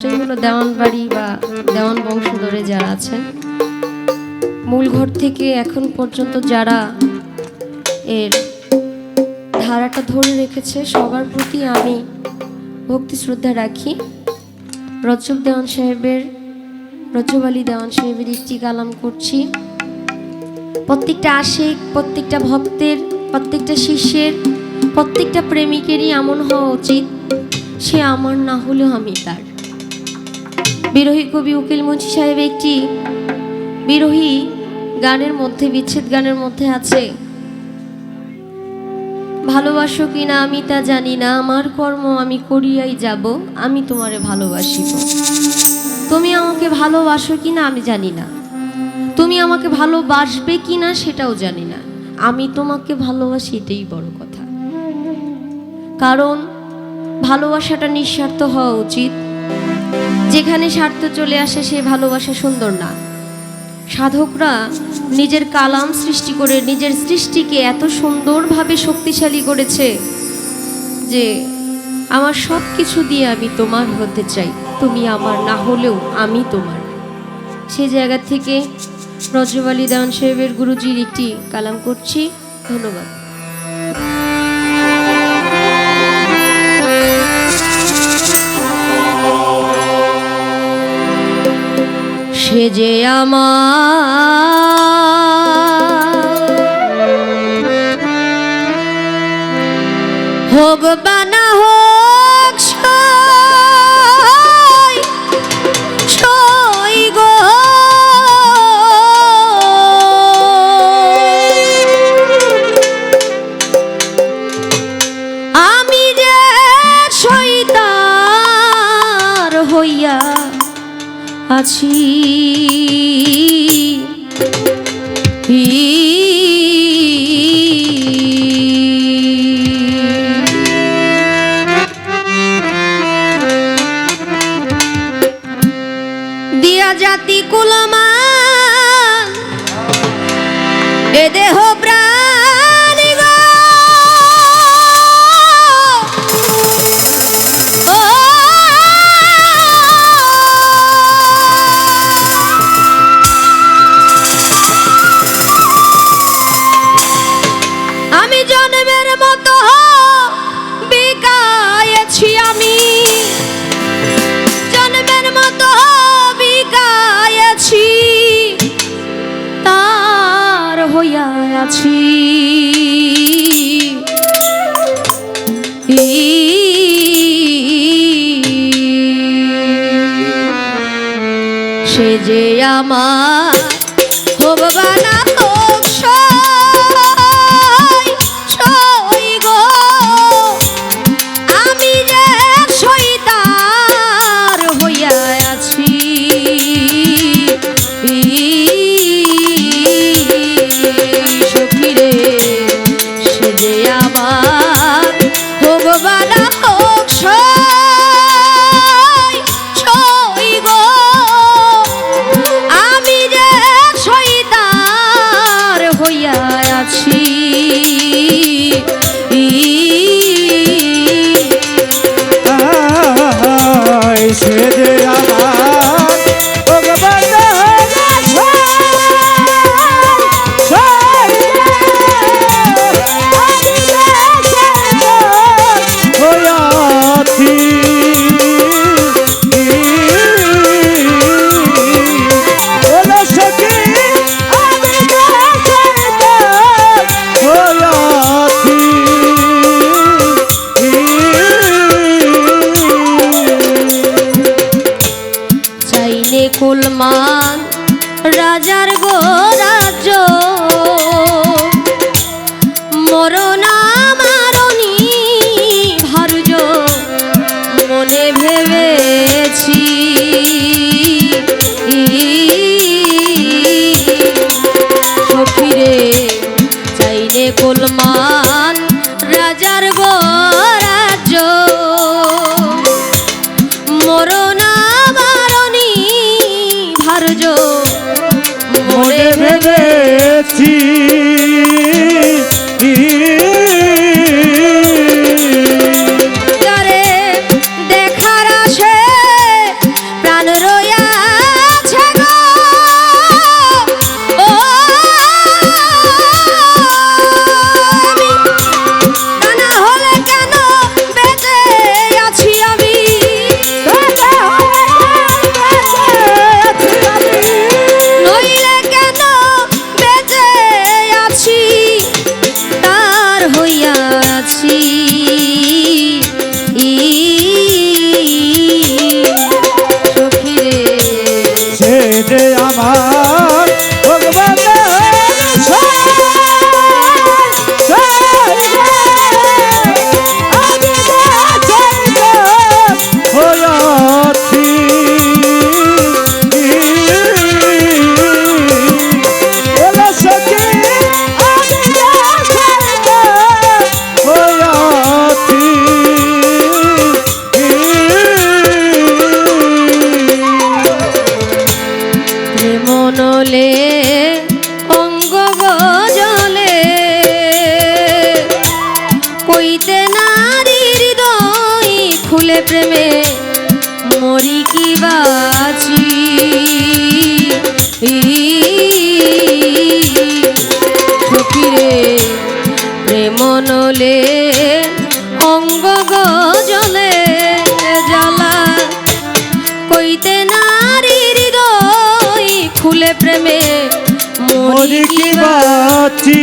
হলো দেওয়ান বাড়ি বা দেওয়ান বংশধরে যারা আছেন। মূল ঘর থেকে এখন পর্যন্ত যারা এর ধারাটা ধরে রেখেছে, সবার প্রতি আমি ভক্তি শ্রদ্ধা রাখি। রজব দেওয়ান সাহেবের রজব আলী দেওয়ান সাহেবের একটি কালাম করছি। প্রত্যেকটা আশিক, প্রত্যেকটা ভক্তের, প্রত্যেকটা শিষ্যের, প্রত্যেকটা প্রেমিকেরই এমন হওয়া উচিত, সে আমার না হলেও আমি তার। বিরোহী কবি উকিল মুন্সি সাহেব একটি বিরোহী গানের মধ্যে, বিচ্ছেদ গানের মধ্যে আছে। ভালোবাসো কিনা আমি তা জানি না, আমার কর্ম আমি করিয়াই যাব, আমি তোমারে ভালোবাসিব। তুমি আমাকে ভালোবাসো কিনা আমি জানি না। তুমি আমাকে ভালোবাসবে কিনা সেটাও জানি না। আমি তোমাকে ভালোবাসি, এটাই বড় কথা। কারণ ভালোবাসাটা নিঃস্বার্থ হওয়া উচিত। যেখানে স্বার্থ চলে আসে সে ভালোবাসা সুন্দর না। সাধকরা নিজের কালাম সৃষ্টি করে নিজের সৃষ্টিকে এত সুন্দরভাবে শক্তিশালী করেছে যে আমার সব কিছু দিয়ে আমি তোমার হতে চাই। তুমি আমার না হলেও আমি তোমার। সে জায়গা থেকে রজব আলী দেওয়ান সাহেবের গুরুজির একটি কালাম করছি। ধন্যবাদ। সে যে আমার। হোক বানা হোক আছি। দিয়া জাতি কুলমা এ দেহ আছি। সে যে আমার জন্মে মরি কি বাছি সখীরে প্রেম নলে অঙ্গ গজলে জ্বালা। কইতে নারী হৃদয় খুলে প্রেমে মরি কি বাছি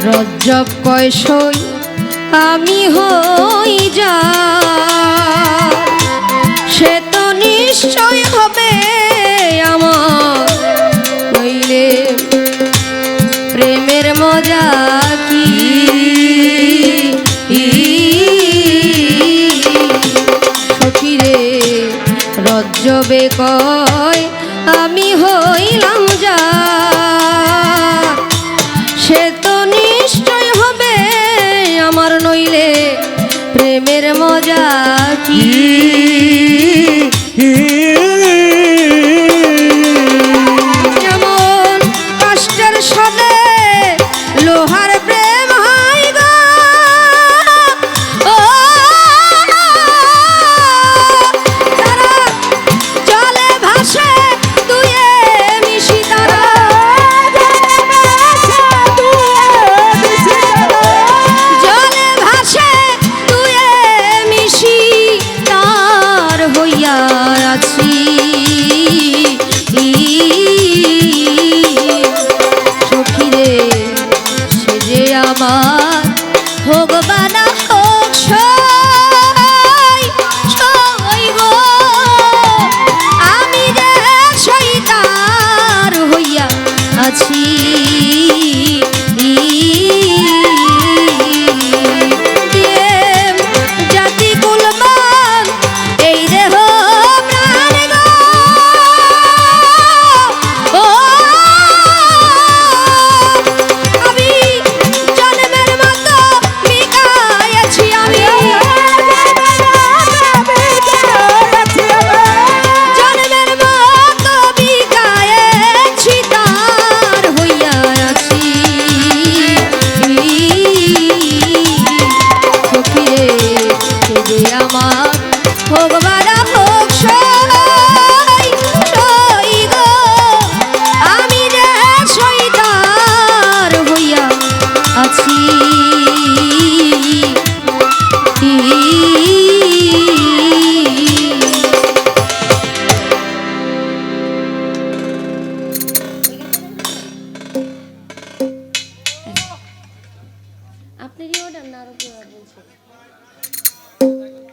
রজ্জব কয়সই আমি হই যা সে তো নিশ্চয় হবে আমার। কইলে প্রেমের মজা কি? সখিরে রজ্জবে কয়